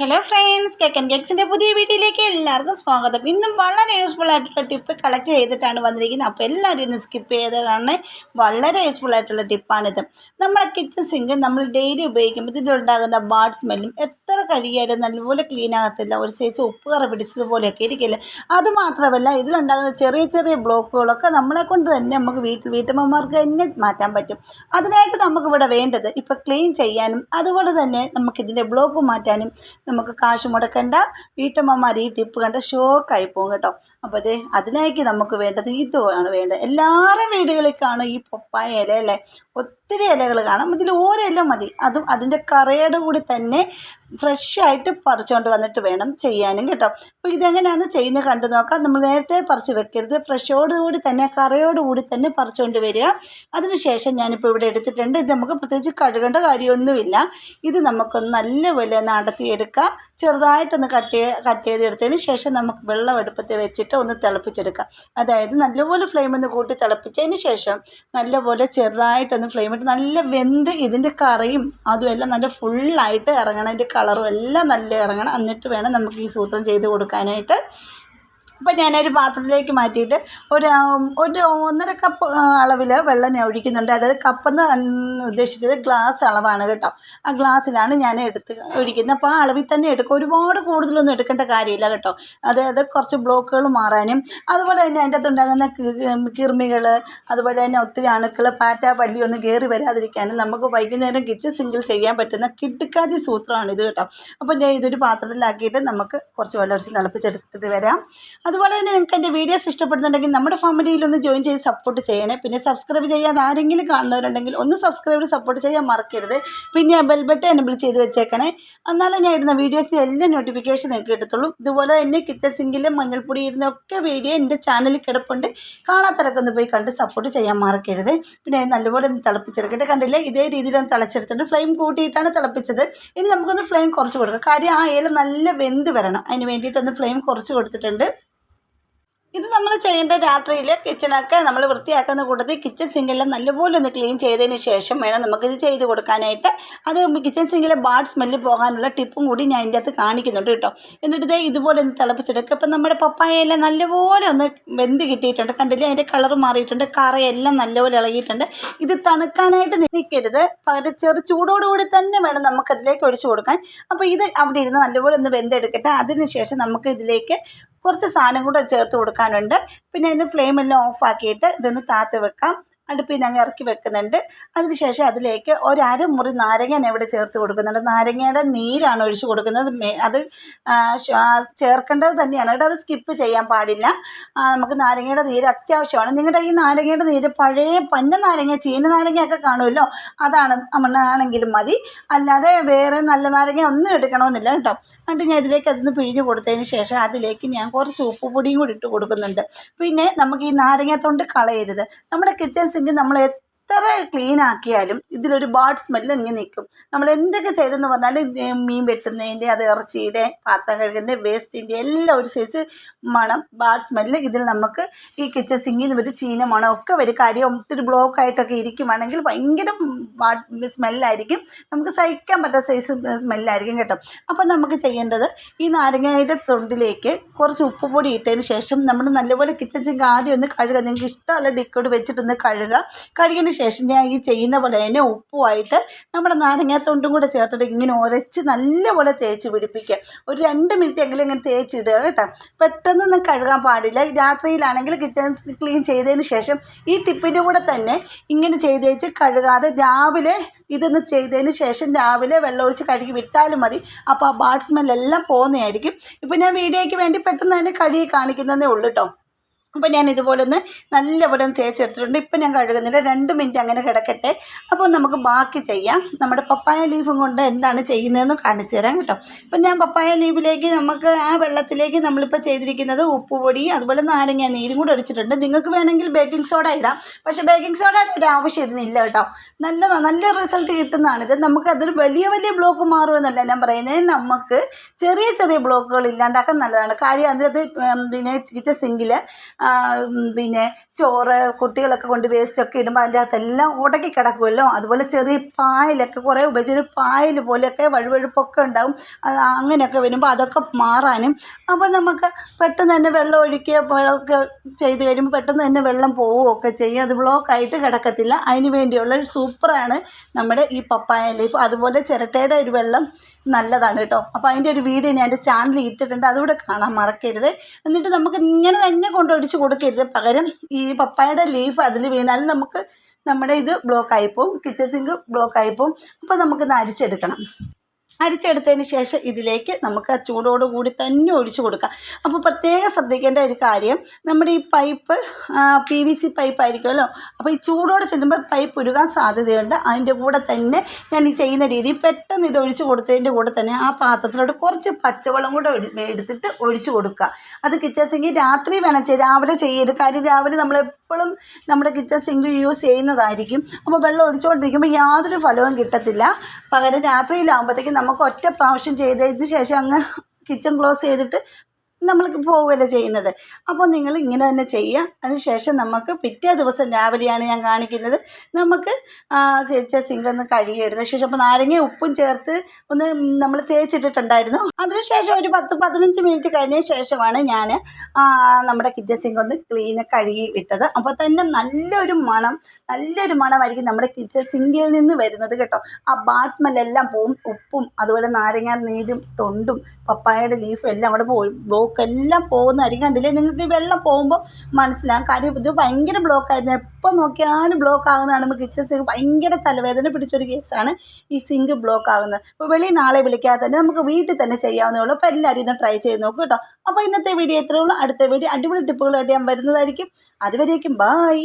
Hello friends കേക്കൻ കേക്സിന്റെ പുതിയ വീഡിയോയിലേക്ക് എല്ലാവർക്കും സ്വാഗതം. ഇന്നും വളരെ യൂസ്ഫുൾ ആയിട്ടുള്ള ടിപ്പ് കളക്ട് ചെയ്തിട്ടാണ് വന്നിരിക്കുന്നത്. അപ്പോൾ എല്ലാവരും ഇന്ന് സ്കിപ്പ് ചെയ്തതാണ്. വളരെ യൂസ്ഫുൾ ആയിട്ടുള്ള ടിപ്പാണിത് നമ്മളെ കിച്ചൺ സിങ്ക് നമ്മൾ ഡെയിലി ഉപയോഗിക്കുമ്പോൾ ഇതിലുണ്ടാകുന്ന ബാഡ് സ്മെല്ലും എത്ര കഴിയാലും നല്ലപോലെ ക്ലീൻ ആകത്തില്ല. ഒരു സൈസ് ഉപ്പ് കറ പിടിച്ചതുപോലെയൊക്കെ ഇരിക്കില്ല. അതുമാത്രമല്ല ഇതിലുണ്ടാകുന്ന ചെറിയ ചെറിയ ബ്ലോക്കുകളൊക്കെ നമ്മളെ കൊണ്ട് തന്നെ നമുക്ക് വീട്ടിൽ വീട്ടമ്മമാർക്ക് തന്നെ മാറ്റാൻ പറ്റും. അതിനായിട്ട് നമുക്കിവിടെ വേണ്ടത് ഇപ്പോൾ ക്ലീൻ ചെയ്യാനും അതുപോലെ തന്നെ നമുക്കിതിന്റെ ബ്ലോക്ക് മാറ്റാനും നമുക്ക് കാശ് മുടക്കണ്ട. വീട്ടമ്മമാർ ഈ ടിപ്പ് കണ്ട ഷോക്കായി പോകും കേട്ടോ. അപ്പോൾ അതെ അതിലേക്ക് നമുക്ക് വേണ്ടത് ഇതുമാണ് വേണ്ടത്. എല്ലാവരും വീടുകളിൽ കാണും ഈ പപ്പായ ഇല അല്ലേ? ഒത്തിരി ഇലകൾ കാണാം. ഇതിൽ ഓരോ ഇല മതി. അതും അതിന്റെ കറയോട് കൂടി തന്നെ ഫ്രഷായിട്ട് പറിച്ചുകൊണ്ട് വന്നിട്ട് വേണം ചെയ്യാനും കേട്ടോ. അപ്പോൾ ഇതെങ്ങനെയാണ് ചെയ്യുന്നത് കണ്ടു നോക്കാം. നമ്മൾ നേരത്തെ പറിച്ച് വെക്കരുത്. ഫ്രഷോടുകൂടി തന്നെ കറയോടുകൂടി തന്നെ പറിച്ചുകൊണ്ട് വരിക. അതിനുശേഷം ഞാനിപ്പോൾ ഇവിടെ എടുത്തിട്ടുണ്ട്. ഇത് നമുക്ക് പ്രത്യേകിച്ച് കഴുകേണ്ട കാര്യമൊന്നുമില്ല. ഇത് നമുക്കൊന്ന് നല്ലപോലെ ഒന്ന് അടത്തിയെടുക്കാം. ചെറുതായിട്ടൊന്ന് കട്ട് ചെയ്ത് കട്ട് ചെയ്തെടുത്തതിന് ശേഷം നമുക്ക് വെള്ളം എടുപ്പത്തിൽ വെച്ചിട്ട് ഒന്ന് തിളപ്പിച്ചെടുക്കാം. അതായത് നല്ലപോലെ ഫ്ലെയിം ഒന്ന് കൂട്ടി തിളപ്പിച്ചതിന് ശേഷം നല്ലപോലെ ചെറുതായിട്ടൊന്ന് ഫ്ലെയിം ഇട്ട് നല്ല വെന്ത് ഇതിന്റെ കറിയും അതും എല്ലാം നല്ല ഫുള്ളായിട്ട് ഇറങ്ങണം. അതിന്റെ കളറും എല്ലാം നല്ല ഇറങ്ങണം. എന്നിട്ട് വേണം നമുക്ക് ഈ സൂത്രം ചെയ്ത് കൊടുക്കാനായിട്ട്. അപ്പം ഞാനൊരു പാത്രത്തിലേക്ക് മാറ്റിയിട്ട് ഒരു ഒരു ഒന്നര കപ്പ് അളവിൽ വെള്ളം ഞാൻ ഒഴിക്കുന്നുണ്ട്. അതായത് കപ്പെന്ന് ഉദ്ദേശിച്ചത് ഗ്ലാസ് അളവാണ് കേട്ടോ. ആ ഗ്ലാസ്സിലാണ് ഞാൻ എടുത്ത് ഒഴിക്കുന്നത്. അപ്പോൾ ആ അളവിൽ തന്നെ എടുക്കും. ഒരുപാട് കൂടുതലൊന്നും എടുക്കേണ്ട കാര്യമില്ല കേട്ടോ. അതായത് കുറച്ച് ബ്ലോക്കുകൾ മാറാനും അതുപോലെ തന്നെ അതിന്റെ അകത്ത് ഉണ്ടാകുന്ന കിർമികൾ അതുപോലെ തന്നെ ഒത്തിരി അണുക്കൾ പാറ്റ പല്ലി ഒന്നും കയറി വരാതിരിക്കാനും നമുക്ക് വൈകുന്നേരം കിച്ചൺ സിങ്കിൽ ചെയ്യാൻ പറ്റുന്ന കിടുക്കാതി സൂത്രമാണ് ഇത് കേട്ടോ. അപ്പോൾ ഞാൻ ഇതൊരു പാത്രത്തിലാക്കിയിട്ട് നമുക്ക് കുറച്ച് വെള്ളം ഒഴിച്ച് തിളപ്പിച്ചെടുത്തിട്ട് വരാം. അതുപോലെ തന്നെ നിങ്ങൾക്ക് എന്റെ വീഡിയോസ് ഇഷ്ടപ്പെടുന്നുണ്ടെങ്കിൽ നമ്മുടെ ഫാമിലിയിൽ ഒന്ന് ജോയിൻ ചെയ്ത് സപ്പോർട്ട് ചെയ്യണേ. പിന്നെ സബ്സ്ക്രൈബ് ചെയ്യാതെ ആരെങ്കിലും കാണുന്നവരുണ്ടെങ്കിൽ ഒന്ന് സബ്സ്ക്രൈബ് സപ്പോർട്ട് ചെയ്യാൻ മറക്കരുത്. പിന്നെ ആ ബെൽ ബട്ടൺ എനബിൾ ചെയ്ത് വെച്ചേക്കണേ. എന്നാലേ ഞാൻ ഇടുന്ന വീഡിയോസിന്റെ എല്ലാ നോട്ടിഫിക്കേഷൻ നിങ്ങൾക്ക് കിട്ടത്തുള്ളൂ. ഇതുപോലെ തന്നെ കിച്ചൺ സിങ്കിലും മഞ്ഞൾപ്പൊടി ഇരുന്നൊക്കെ വീഡിയോ എന്റെ ചാനലിൽ കിടപ്പുണ്ട്. കാണാത്തരൊക്കെ ഒന്ന് പോയി കണ്ട് സപ്പോർട്ട് ചെയ്യാൻ മറക്കരുത്. പിന്നെ നല്ലപോലെ ഒന്ന് തിളപ്പിച്ചെടുക്കട്ടെ. കണ്ടില്ലേ? ഇതേ രീതിയിലൊന്ന് തിളച്ചെടുത്തിട്ട് ഫ്ലെയിം കൂട്ടിയിട്ടാണ് തിളപ്പിച്ചത്. ഇനി നമുക്കൊന്ന് ഫ്ലെയിം കുറച്ച് കൊടുക്കാം. കാര്യം ആ ഇല നല്ല വെന്ത് വരണം. അതിന് വേണ്ടിയിട്ടൊന്ന് ഫ്ലെയിം കുറച്ച് കൊടുത്തിട്ടുണ്ട്. ഇത് നമ്മൾ ചെയ്യേണ്ട രാത്രിയിൽ കിച്ചണൊക്കെ നമ്മൾ വൃത്തിയാക്കുന്ന കൂട്ടത്തിൽ കിച്ചൺ സിങ്കെല്ലാം നല്ലപോലെ ഒന്ന് ക്ലീൻ ചെയ്തതിന് ശേഷം വേണം നമുക്കിത് ചെയ്ത് കൊടുക്കാനായിട്ട്. അത് കിച്ചൺ സിങ്കിലെ ബാഡ് സ്മെല്ല് പോകാനുള്ള ടിപ്പും കൂടി ഞാൻ ഇതിന്റെ അകത്ത് കാണിക്കുന്നുണ്ട് കേട്ടോ. എന്നിട്ട് ഇതേ ഇതുപോലെ ഒന്ന് തിളപ്പിച്ചെടുക്കുക ഇപ്പം നമ്മുടെ പപ്പായയെല്ലാം നല്ലപോലെ ഒന്ന് വെന്ത് കിട്ടിയിട്ടുണ്ട്. കണ്ടില്ലേ? അതിന്റെ കളർ മാറിയിട്ടുണ്ട്. കറയെല്ലാം നല്ലപോലെ ഇളകിയിട്ടുണ്ട്. ഇത് തണുക്കാനായിട്ട് നിൽക്കരുത് പകരം ചെറു ചൂടോടുകൂടി തന്നെ വേണം നമുക്കതിലേക്ക് ഒഴിച്ചു കൊടുക്കാൻ. അപ്പോൾ ഇത് അവിടെ ഇരുന്ന് നല്ലപോലെ ഒന്ന് വെന്തെടുക്കട്ടെ. അതിന് ശേഷം നമുക്ക് ഇതിലേക്ക് കുറച്ച് സാധനം കൂടെ ചേർത്ത് കൊടുക്കാനുണ്ട്. പിന്നെ അതിന്റെ ഫ്ലെയിമെല്ലാം ഓഫാക്കിയിട്ട് ഇതൊന്ന് താത്ത് വെക്കാം. അടുപ്പിൽ നിന്ന് അങ്ങ് ഇറക്കി വെക്കുന്നുണ്ട്. അതിനുശേഷം അതിലേക്ക് ഒരു അരമുറി നാരങ്ങ ഇവിടെ ചേർത്ത് കൊടുക്കുന്നുണ്ട്. നാരങ്ങയുടെ നീരാണ് ഒഴിച്ച് കൊടുക്കുന്നത്. അത് ചേർക്കേണ്ടത് തന്നെയാണ്. അത് സ്കിപ്പ് ചെയ്യാൻ പാടില്ല. നമുക്ക് നാരങ്ങയുടെ നീര് അത്യാവശ്യമാണ്. നിങ്ങളുടെ ഈ നാരങ്ങയുടെ നീര് പഴയ പന്ന നാരങ്ങ ചീന നാരങ്ങയൊക്കെ കാണുമല്ലോ? അതാണ് ആണെങ്കിലും മതി. അല്ലാതെ വേറെ നല്ല നാരങ്ങ ഒന്നും എടുക്കണമെന്നില്ല കേട്ടോ. എന്നിട്ട് ഞാൻ ഇതിലേക്ക് അതൊന്ന് പിഴിഞ്ഞ് കൊടുത്തതിന് ശേഷം അതിലേക്ക് ഞാൻ കുറച്ച് ഉപ്പുപൊടിയും കൂടി ഇട്ട് കൊടുക്കുന്നുണ്ട്. പിന്നെ നമുക്ക് ഈ നാരങ്ങ തൊണ്ട് കളയരുത്. നമ്മുടെ കിച്ചൺ സിങ്ക് നമ്മൾ എത്ര ക്ലീൻ ആക്കിയാലും ഇതിലൊരു ബാഡ് സ്മെല്ല് ഇങ്ങനെ നിൽക്കും നമ്മൾ എന്തൊക്കെ ചെയ്തെന്ന് പറഞ്ഞാൽ മീൻ വെട്ടുന്നതിന്റെ അത് ഇറച്ചിയുടെ പാത്രം കഴുകുന്നതിന്റെ വേസ്റ്റിന്റെ എല്ലാം ഒരു സൈസ് മണം ബാഡ് സ്മെല്ല് ഇതിൽ നമുക്ക് ഈ കിച്ചൺ സിങ്ങിൽ നിന്ന് ഒരു ചീന മണം ഒക്കെ വരും. കാര്യം ഒത്തിരി ബ്ലോക്ക് ആയിട്ടൊക്കെ ഇരിക്കുവാണെങ്കിൽ ഭയങ്കര ബാഡ് സ്മെല്ലായിരിക്കും നമുക്ക് സഹിക്കാൻ പറ്റാത്ത സൈസ് സ്മെല്ലായിരിക്കും കേട്ടോ. അപ്പം നമുക്ക് ചെയ്യേണ്ടത് ഈ നാരങ്ങയുടെ തൊണ്ടിലേക്ക് കുറച്ച് ഉപ്പ് പൊടി ഇട്ടതിന് ശേഷം നമ്മൾ നല്ലപോലെ കിച്ചൺ സിങ്ക് ആദ്യം ഒന്ന് കഴുകുക. നിങ്ങൾക്ക് ഇഷ്ടമുള്ള ഡിക്കോട് വെച്ചിട്ടൊന്ന് കഴുകുക. കഴുകിയതിന് ശേഷം ഞാൻ ഈ ചെയ്യുന്ന പോലെ തന്നെ ഉപ്പുമായിട്ട് നമ്മുടെ നാരങ്ങാത്തൊണ്ടും കൂടെ ചേർത്തിട്ട് ഇങ്ങനെ ഉരച്ച് നല്ലപോലെ തേച്ച് പിടിപ്പിക്കുക. ഒരു രണ്ട് മിനിറ്റ് എങ്കിലും ഇങ്ങനെ തേച്ചിടുക കേട്ടോ. പെട്ടെന്നൊന്നും കഴുകാൻ പാടില്ല. രാത്രിയിലാണെങ്കിൽ കിച്ചൺ ക്ലീൻ ചെയ്തതിന് ശേഷം ഈ ടിപ്പിന്റെ കൂടെ തന്നെ ഇങ്ങനെ ചെയ്തേച്ച് കഴുകാതെ രാവിലെ ഇതൊന്ന് ചെയ്തതിന് ശേഷം രാവിലെ വെള്ളമൊഴിച്ച് കഴുകി വിട്ടാലും മതി. അപ്പോൾ ആ ബാഡ് സ്മെല്ലെല്ലാം പോകുന്നതായിരിക്കും. ഇപ്പം ഞാൻ വീഡിയോയ്ക്ക് വേണ്ടി പെട്ടെന്ന് തന്നെ കഴുകി കാണിക്കുന്നതേ ഉള്ളൂ കേട്ടോ അപ്പോൾ ഞാൻ ഇതുപോലെ ഒന്ന് നല്ല ഒന്ന് തേച്ചെടുത്തിട്ടുണ്ട്. ഇപ്പം ഞാൻ കഴുകുന്നില്ല. രണ്ട് മിനിറ്റ് അങ്ങനെ കിടക്കട്ടെ. അപ്പോൾ നമുക്ക് ബാക്കി ചെയ്യാം. നമ്മുടെ പപ്പായ ലീഫും കൊണ്ട് എന്താണ് ചെയ്യുന്നതെന്ന് കാണിച്ചു തരാം കേട്ടോ. ഇപ്പം ഞാൻ പപ്പായ ലീഫിലേക്ക് നമുക്ക് ആ വെള്ളത്തിലേക്ക് നമ്മളിപ്പോൾ ചെയ്തിരിക്കുന്നത് ഉപ്പുപൊടി അതുപോലെ നാരങ്ങ നീരും കൂടെ ഒഴിച്ചിട്ടുണ്ട്. നിങ്ങൾക്ക് വേണമെങ്കിൽ ബേക്കിംഗ് സോഡ ഇടാം. പക്ഷേ ബേക്കിംഗ് സോഡയുടെ ഒരു ആവശ്യം ഇതിനില്ല കേട്ടോ. നല്ലതാണ് നല്ല റിസൾട്ട് കിട്ടുന്നതാണ് ഇത് നമുക്ക് അതൊരു വലിയ വലിയ ബ്ലോക്ക് മാറുമെന്നല്ല ഞാൻ പറയുന്നത്. നമുക്ക് ചെറിയ ചെറിയ ബ്ലോക്കുകൾ ഇല്ലാണ്ടാക്കാൻ നല്ലതാണ്. കാര്യം അതിനകത്ത് പിന്നെ കിച്ചൺ സിങ്കിൽ പിന്നെ ചോറ് കുട്ടികളൊക്കെ കൊണ്ട് വേസ്റ്റൊക്കെ ഇടുമ്പോൾ അതിന്റെ അകത്തെല്ലാം ഉടക്കി കിടക്കുമല്ലോ അതുപോലെ ചെറിയ പായലൊക്കെ കുറേ ഉപയോഗിച്ചൊരു പായൽ പോലെയൊക്കെ വഴുവഴുപ്പൊക്കെ ഉണ്ടാവും. അത് അങ്ങനെയൊക്കെ വരുമ്പോൾ അതൊക്കെ മാറാനും. അപ്പോൾ നമുക്ക് പെട്ടെന്ന് തന്നെ വെള്ളം ഒഴിക്കുക ഒക്കെ ചെയ്ത് കഴിയുമ്പോൾ പെട്ടെന്ന് തന്നെ വെള്ളം പോവുകയൊക്കെ ചെയ്യും. അത് ബ്ലോക്കായിട്ട് കിടക്കത്തില്ല. അതിന് വേണ്ടിയുള്ള ഒരു സൂപ്പറാണ് നമ്മുടെ ഈ പപ്പായ ലീഫ്. അതുപോലെ ചിരട്ടയുടെ ഒരു വെള്ളം നല്ലതാണ് കേട്ടോ. അപ്പോൾ അതിന്റെ ഒരു വീഡിയോ ഞാൻ എന്റെ ചാനലിൽ ഇട്ടിട്ടുണ്ട്. അതുകൂടെ കാണാൻ മറക്കരുത്. എന്നിട്ട് നമുക്ക് ഇങ്ങനെ തന്നെ കൊണ്ടൊഴിച്ച് കൊടുക്കരുത്. പകരം ഈ പപ്പായയുടെ ലീഫ് അതിൽ വീണാൽ നമുക്ക് നമ്മുടെ ഇത് ബ്ലോക്കായിപ്പോവും കിച്ചൺ സിങ്ക് ബ്ലോക്കായിപ്പോവും അപ്പോൾ നമുക്കിത് അരിച്ചെടുക്കണം. അരിച്ചെടുത്തതിന് ശേഷം ഇതിലേക്ക് നമുക്ക് ആ ചൂടോടുകൂടി തന്നെ ഒഴിച്ചു കൊടുക്കാം. അപ്പോൾ പ്രത്യേകം ശ്രദ്ധിക്കേണ്ട ഒരു കാര്യം നമ്മുടെ ഈ pipe P V C pipe ആയിരിക്കുമല്ലോ? അപ്പോൾ ഈ ചൂടോടെ ചെല്ലുമ്പോൾ പൈപ്പ് ഉരുകാൻ സാധ്യതയുണ്ട്. അതിന്റെ കൂടെ തന്നെ ഞാൻ ഈ ചെയ്യുന്ന രീതി പെട്ടെന്ന് ഇത് ഒഴിച്ചു കൊടുത്തതിന്റെ കൂടെ തന്നെ ആ പാത്രത്തിലോട്ട് കുറച്ച് പച്ചവെള്ളം കൂടെ എടുത്തിട്ട് ഒഴിച്ചു കൊടുക്കുക. അത് കിച്ചൺ സിങ്കിൽ രാത്രി വേണം രാവിലെ ചെയ്യരുത്. കാര്യം രാവിലെ നമ്മൾ എപ്പോഴും നമ്മുടെ കിച്ചൺ സിങ്ക് യൂസ് ചെയ്യുന്നതായിരിക്കും. അപ്പോൾ വെള്ളം ഒഴിച്ചുകൊണ്ടിരിക്കുമ്പോൾ യാതൊരു ഫലവും കിട്ടത്തില്ല. പകരം രാത്രിയിലാകുമ്പോഴത്തേക്കും നമുക്ക് ഒറ്റ പ്രാവശ്യം ചെയ്തതിന് ശേഷം അങ്ങ് കിച്ചൺ ക്ലോസ് ചെയ്തിട്ട് നമ്മൾ പോവുകയല്ലേ ചെയ്യുന്നത്. അപ്പോൾ നിങ്ങൾ ഇങ്ങനെ തന്നെ ചെയ്യുക. അതിനുശേഷം നമുക്ക് പിറ്റേ ദിവസം രാവിലെയാണ് ഞാൻ കാണിക്കുന്നത്. നമുക്ക് കിച്ചൺ സിങ്ക് ഒന്ന് കഴുകിയെടുത്ത ശേഷം അപ്പോൾ നാരങ്ങ ഉപ്പും ചേർത്ത് ഒന്ന് നമ്മൾ തേച്ചിട്ടിട്ടുണ്ടായിരുന്നു. അതിനുശേഷം ഒരു പത്ത് പതിനഞ്ച് മിനിറ്റ് കഴിഞ്ഞ ശേഷമാണ് ഞാൻ നമ്മുടെ കിച്ചൻ സിങ്ക് ഒന്ന് ക്ലീൻ കഴുകി വിട്ടത്. അപ്പോൾ തന്നെ നല്ലൊരു മണം നല്ലൊരു മണമായിരിക്കും നമ്മുടെ കിച്ചൺ സിങ്കിൽ നിന്ന് വരുന്നത് കേട്ടോ. ആ ബാഡ് സ്മെല്ലെല്ലാം പോവും. ഉപ്പും അതുപോലെ നാരങ്ങ നീരും തൊണ്ടും പപ്പായയുടെ ലീഫും എല്ലാം അവിടെ പോയി ബ്ലോക്ക് എല്ലാം പോകുന്നതായിരിക്കും. കണ്ടില്ലേ? നിങ്ങൾക്ക് ഈ വെള്ളം പോകുമ്പോൾ മനസ്സിലാകും കാര്യം ഇത് ഭയങ്കര ബ്ലോക്കായിരുന്നു. എപ്പോൾ നോക്കിയാലും ബ്ലോക്ക് ആകുന്നതാണ് നമുക്ക് കിച്ചൺ സിങ്ക് ഭയങ്കര തലവേദന പിടിച്ചൊരു കേസാണ് ഈ സിങ്ക് ബ്ലോക്ക് ആകുന്നത് അപ്പോൾ വെളിയിൽ നാളെ വിളിക്കാതെ തന്നെ നമുക്ക് വീട്ടിൽ തന്നെ ചെയ്യാവുന്നേ ഉള്ളൂ. അപ്പോൾ എല്ലാവരും ഇന്ന് ട്രൈ ചെയ്ത് നോക്കൂ കേട്ടോ. അപ്പോൾ ഇന്നത്തെ വീഡിയോ ഇത്രയേ ഉള്ളൂ. അടുത്ത വീഡിയോ അടിപൊളി ടിപ്പുകളായിട്ട് ഞാൻ വരുന്നതായിരിക്കും. അതുവരേക്കും ബായ്